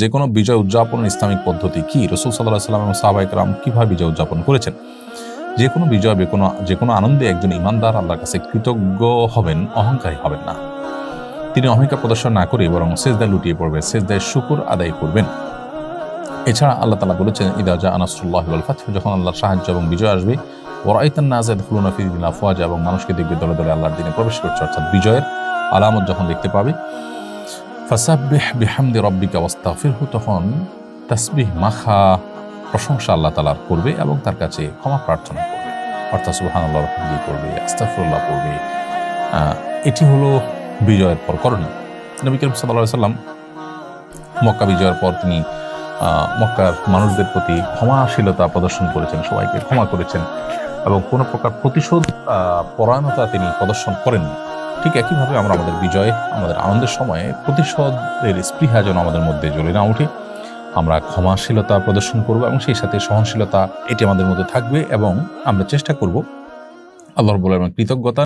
যে কোনো বিজয় উদযাপনের ইসলামিক পদ্ধতি কি? রসুল সাল্লাহ সাল্লাম এবং সাহাবাইক রাম কীভাবে বিজয় উদযাপন করেছেন? যে কোনো বিজয় কোনো যে কোনো আনন্দে একজন ইমানদার আল্লাহর কাছে কৃতজ্ঞ হবেন, অহংকারী হবেন না। তিনি অহংকার প্রদর্শন না করে বরং সেজদায় লুটিয়ে পড়বেন, সেজদায় শুকুর আদায় করবেন। এছাড়া আল্লাহ তালা বলেছেন ইদাজা আনাসুল্লাহ ফাত যখন আল্লাহর সাহায্য এবং বিজয় আসবে ওরাইতান নাজাদ ফুলুনা ফিদিন আফওয়াজ এবং মানুষকে দেখবে দলে দলে আল্লাহর দিনে প্রবেশ করছে, অর্থাৎ বিজয়ের আলামত যখন দেখতে পাবে ফাসাব্বিহ বিহামদি রব্বিকা ওয়াস্তাগফিরহু, তখন তাসবিহ, মাখা, প্রশংসা আল্লাহ তালার করবে এবং তার কাছে ক্ষমা প্রার্থনা করবে। অর্থাৎ সুবহানাল্লাহ রহমদি করবে, আস্তাগফিরুল্লাহ করবে। এটি হলো বিজয়ের পর করণীয়। নবী করিম সাল্লাল্লাহু সাল্লাম মক্কা বিজয়ের পর তিনি মক্কার মানুষদের প্রতি ক্ষমাশীলতা প্রদর্শন করেছেন, সবাইকে ক্ষমা করেছেন এবং কোনো প্রকার প্রতিশোধ পরায়ণতা তিনি প্রদর্শন করেননি। ঠিক একইভাবে আমরা আমাদের বিজয়ে, আমাদের আনন্দের সময়ে প্রতিশোধের স্পৃহা যেন আমাদের মধ্যে জ্বলে না উঠে আমরা ক্ষমাশীলতা প্রদর্শন করব এবং সেই সাথে সহনশীলতা এটি আমাদের মধ্যে থাকবে এবং আমরা চেষ্টা করব আল্লাহর বলে কৃতজ্ঞতা